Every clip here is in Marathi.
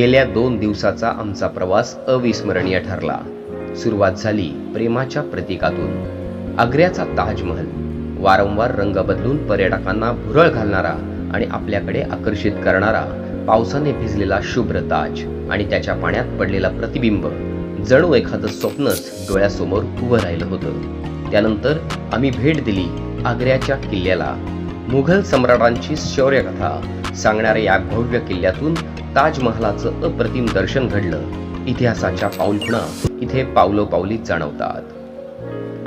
गेल्या दोन दिवसाचा आमचा प्रवास अविस्मरणीय ठरला. सुरुवात झाली प्रेमाच्या प्रतीकातून. आग्र्याचा ताजमहल वारंवार रंग बदलून पर्यटकांना भुरळ घालणारा आणि आपल्याकडे आकर्षित करणारा पावसाने भिजलेला शुभ्र ताज आणि त्याच्या पाण्यात पडलेला प्रतिबिंब. जणू एखादं स्वप्नच डोळ्यासमोर उभं राहिलं होतं. त्यानंतर आम्ही भेट दिली आग्र्याच्या किल्ल्याला. मुघल सम्राटांची शौर्यकथा सांगणाऱ्या या भव्य किल्ल्यातून ताजमहालाचं अप्रतिम दर्शन घडलं. इतिहासाच्या पाऊलखुणा इथे पावलोपावलीत जाणवतात.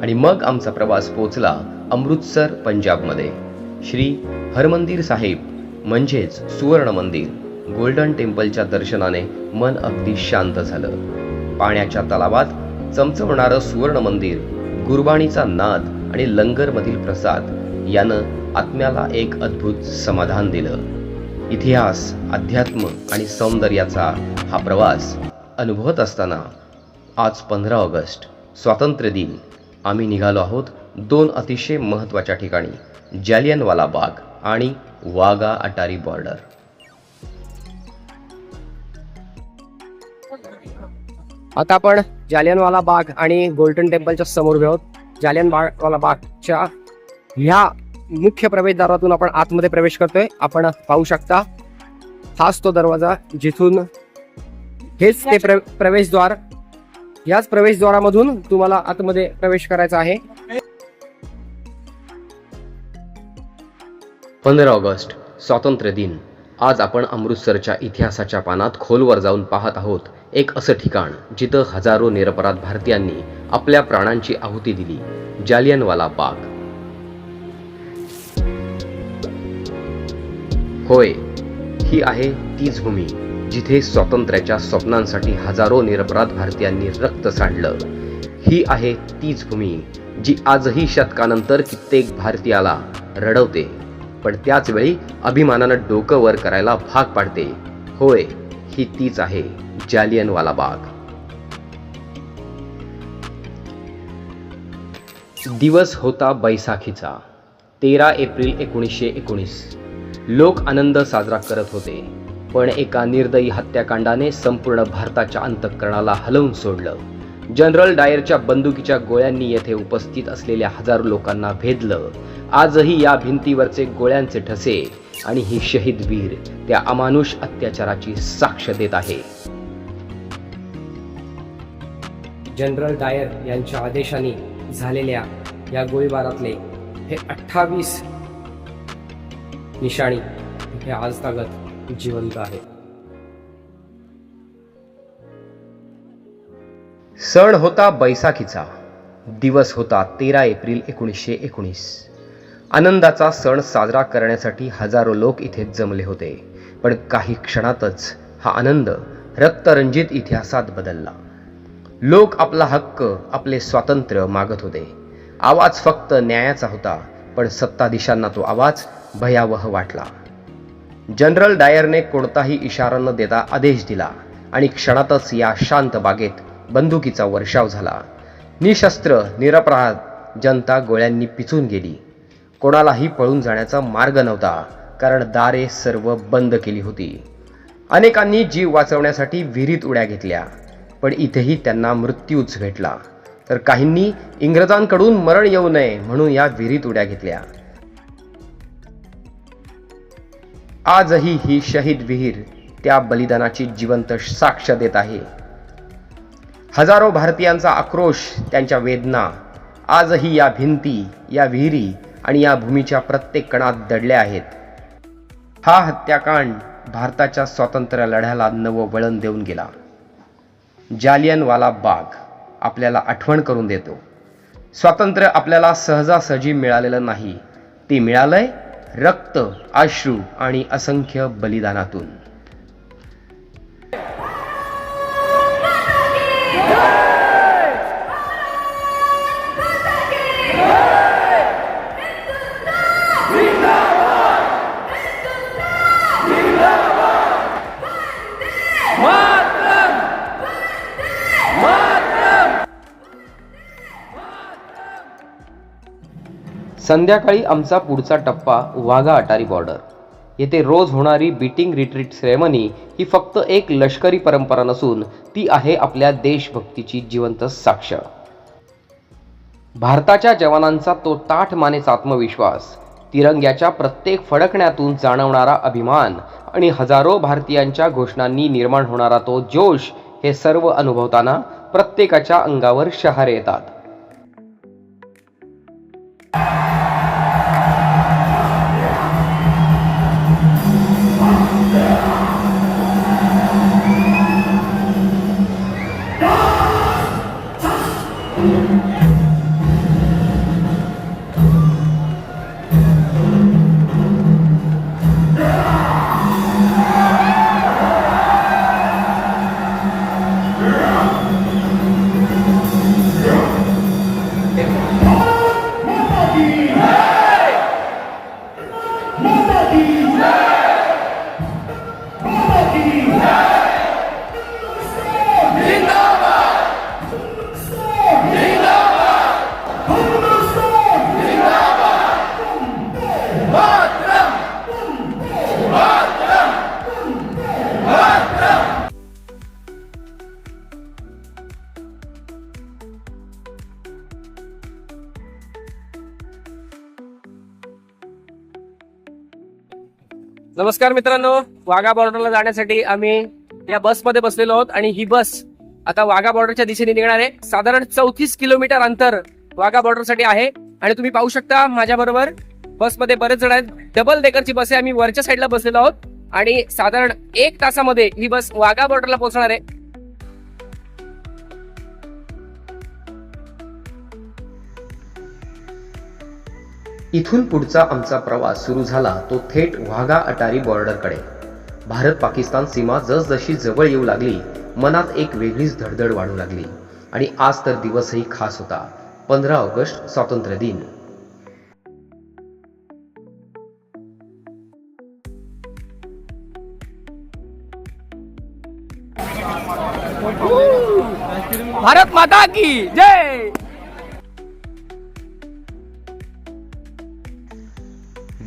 आणि मग आमचा प्रवास पोचला अमृतसर पंजाबमध्ये. श्री हरमंदिर साहेब म्हणजेच सुवर्ण मंदिर गोल्डन टेम्पलच्या दर्शनाने मन अगदी शांत झालं. पाण्याच्या तलावात चमचमणारं सुवर्ण मंदिर गुरबाणीचा नाद आणि लंगरमधील प्रसाद यानं आत्म्याला एक अद्भुत समाधान दिलं. इतिहास अध्यात्म आणि सौंदर्याचा हा प्रवास अनुभवत असताना आज पंधरा ऑगस्ट स्वातंत्र्य दिन. आम्ही निघालो आहोत दोन अतिशय महत्त्वाच्या ठिकाणी जालियनवाला बाग आणि वागा अटारी बॉर्डर. आता आपण जालियनवाला बाग आणि गोल्डन टेम्पलच्या समोर आहोत. जालियनवाला बागच्या ह्या मुख्य प्रवेशद्वारातून आपण आतमध्ये प्रवेश करतोय. आपण पाहू शकता हाच तो दरवाजा जिथून हेच ते प्र प्रवेशद्वार याच प्रवेशद्वारामधून तुम्हाला आतमध्ये प्रवेश करायचा आहे. पंधरा ऑगस्ट स्वातंत्र्य दिन. आज आपण अमृतसरच्या इतिहासाच्या पानात खोलवर जाऊन पाहत आहोत एक असं ठिकाण जिथं हजारो निरपराध भारतीयांनी आपल्या प्राणांची आहुती दिली. जालियनवाला बाग. होय ही आहे तीच भूमी जिथे स्वातंत्र्याच्या स्वप्नांसाठी हजारो निरपराध भारतीयांनी रक्त सांडलं. ही आहे तीच भूमी जी आजही शतकानंतर कित्येक भारतीयाला रडवते पण त्याचवेळी अभिमानानं डोकं वर करायला भाग पाडते. होय ही तीच आहे जालियनवाला बाग. दिवस होता बैसाखीचा तेरा एप्रिल एकोणीसशे एकोणीस. लोक आनंद साजरा करत होते. पण एका निर्दयी हत्याकांडाने संपूर्ण भारताच्या अंतःकरणाला हलवून सोडलं. जनरल डायरच्या बंदुकीच्या गोळ्यांनी येथे उपस्थित असलेल्या हजारो लोकांना भेदलं. आजही या भिंतीवरचे गोळ्यांचे ठसे आणि ही शहीद वीर त्या अमानुष अत्याचाराची साक्ष देत आहे. जनरल डायर यांच्या आदेशाने झालेल्या या गोळीबारातले हे अठ्ठावीस निशाणी. हे आज तागत जिवंत आहे. सण होता बैसाखीचा. दिवस होता तेरा एप्रिल एकोणीसशे एकोणीस. आनंदाचा सण साजरा करण्यासाठी हजारो लोक इथे जमले होते. पण काही क्षणातच हा आनंद रक्तरंजित इतिहासात बदलला. लोक आपला हक्क आपले स्वातंत्र्य मागत होते. आवाज फक्त न्यायाचा होता पण सत्ताधीशांना तो आवाज भयावह वाटला. जनरल डायरने कोणताही इशारा न देता आदेश दिला आणि क्षणातच या शांत बागेत बंदुकीचा वर्षाव झाला. निशस्त्र निरपराध जनता गोळ्यांनी पिचून गेली. कोणालाही पळून जाण्याचा मार्ग नव्हता कारण दारे सर्व बंद केली होती. अनेकांनी जीव वाचवण्यासाठी विहिरीत उड्या घेतल्या पण इथेही त्यांना मृत्यूच भेटला. तर काहींनी इंग्रजांकडून मरण येऊ नये म्हणून या विहिरीत उड्या घेतल्या. आजही ही शहीद विहीर त्या बलिदानाची जिवंत साक्ष देत आहे. हजारो भारतीयांचा आक्रोश त्यांच्या वेदना आजही या भिंती या विहिरी आणि या भूमीच्या प्रत्येक कणात दडल्या आहेत. हा हत्याकांड भारताच्या स्वातंत्र्य लढ्याला नवं वळण देऊन गेला. जालियनवाला बाग आपल्याला आठवण करून देतो. स्वातंत्र्य आपल्याला सहजासहजी मिळालेलं नाही. ते मिळालंय रक्त अश्रू आणि असंख्य बलिदानातून. संध्याकाळी आमचा पुढचा टप्पा वाघा अटारी बॉर्डर येथे रोज होणारी बीटिंग रिट्रीट सेरेमनी ही फक्त एक लष्करी परंपरा नसून ती आहे आपल्या देशभक्तीची जिवंत साक्ष. भारताच्या जवानांचा तो ताठ मानेचा आत्मविश्वास तिरंग्याच्या प्रत्येक फडकण्यातून जाणवणारा अभिमान आणि हजारो भारतीयांच्या घोषणांनी निर्माण होणारा तो जोश हे सर्व अनुभवताना प्रत्येकाच्या अंगावर शहारे येतात. नमस्कार मित्रांनो वाघा बॉर्डरला जाण्यासाठी आम्ही या बसमध्ये बसलेलो आहोत आणि ही बस आता वाघा बॉर्डरच्या दिशेने निघणार आहे. साधारण चौतीस किलोमीटर अंतर वाघा बॉर्डरसाठी आहे. आणि तुम्ही पाहू शकता माझ्या बरोबर बसमध्ये बरेच जण आहेत. डबल डेकरची बस आहे. आम्ही वरच्या साईडला बसलेलो आहोत. आणि साधारण एक तासामध्ये ही बस वाघा बॉर्डरला पोहोचणार आहे. इथून पुढचा आमचा प्रवास सुरू झाला तो थेट वाघा अटारी बॉर्डरकडे. भारत पाकिस्तान सीमा जसजशी जवळ येऊ लागली मनात एक वेगळीच धडधड वाढू लागली. आणि आज तर दिवसही खास होता पंधरा ऑगस्ट स्वातंत्र्य दिन. भारत माता की जय!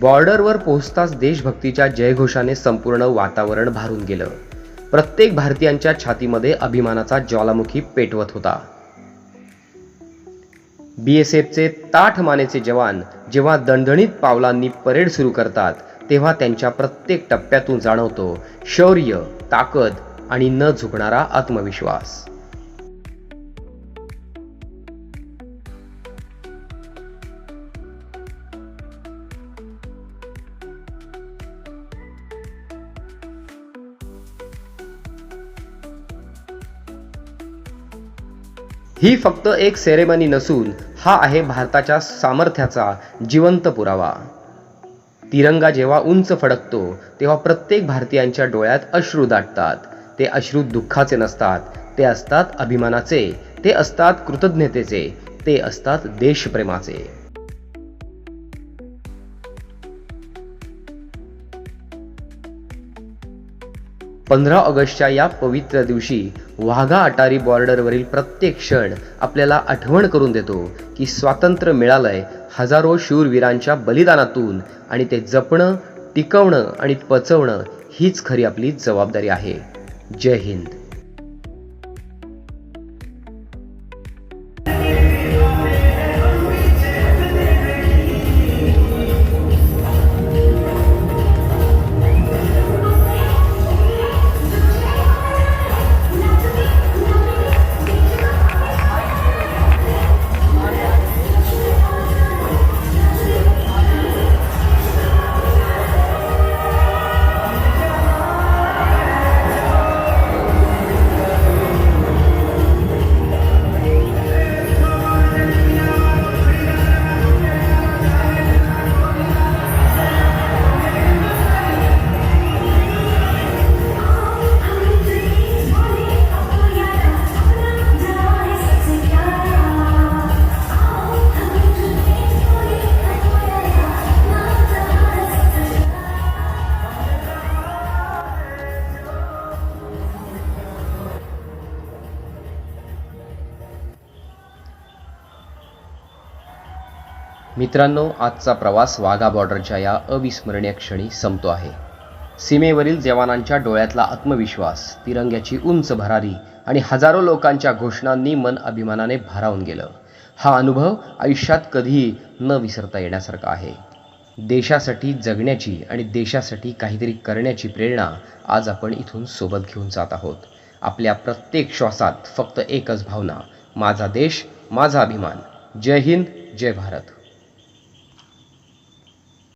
बॉर्डरवर पोहोचताच देशभक्तीच्या जयघोषाने संपूर्ण वातावरण भारून गेलं. प्रत्येक भारतीयांच्या छातीमध्ये अभिमानाचा ज्वालामुखी पेटवत होता. बीएसएफचे ताठ मानेचे जवान जेव्हा दणदणीत पावलांनी परेड सुरू करतात तेव्हा त्यांच्या प्रत्येक टप्प्यातून जाणवतो शौर्य ताकद आणि न झुकणारा आत्मविश्वास. ही फक्त एक सेरेमनी नसून हा आहे भारताच्या सामर्थ्याचा जिवंत पुरावा. तिरंगा जेव्हा उंच फडकतो तेव्हा प्रत्येक भारतीयांच्या डोळ्यात अश्रू दाटतात. ते अश्रू दुःखाचे नसतात ते असतात अभिमानाचे ते असतात कृतज्ञतेचे ते असतात देशप्रेमाचे. पंधरा ऑगस्टच्या या पवित्र दिवशी वाघा अटारी बॉर्डरवरील प्रत्येक क्षण आपल्याला आठवण करून देतो की स्वातंत्र्य मिळालंय हजारो शूरवीरांच्या बलिदानातून आणि ते जपणं टिकवणं आणि पचवणं हीच खरी आपली जबाबदारी आहे. जय हिंद. मित्रांनो आजचा प्रवास वाघा बॉर्डरच्या या अविस्मरणीय क्षणी संपतो आहे. सीमेवरील जवानांच्या डोळ्यातला आत्मविश्वास तिरंग्याची उंच भरारी आणि हजारो लोकांच्या घोषणांनी मन अभिमानाने भारावून गेलं. हा अनुभव आयुष्यात कधीही न विसरता येण्यासारखा आहे. देशासाठी जगण्याची आणि देशासाठी काहीतरी करण्याची प्रेरणा आज आपण इथून सोबत घेऊन जात आहोत. आपल्या प्रत्येक श्वासात फक्त एकच भावना माझा देश माझा अभिमान. जय हिंद जय भारत.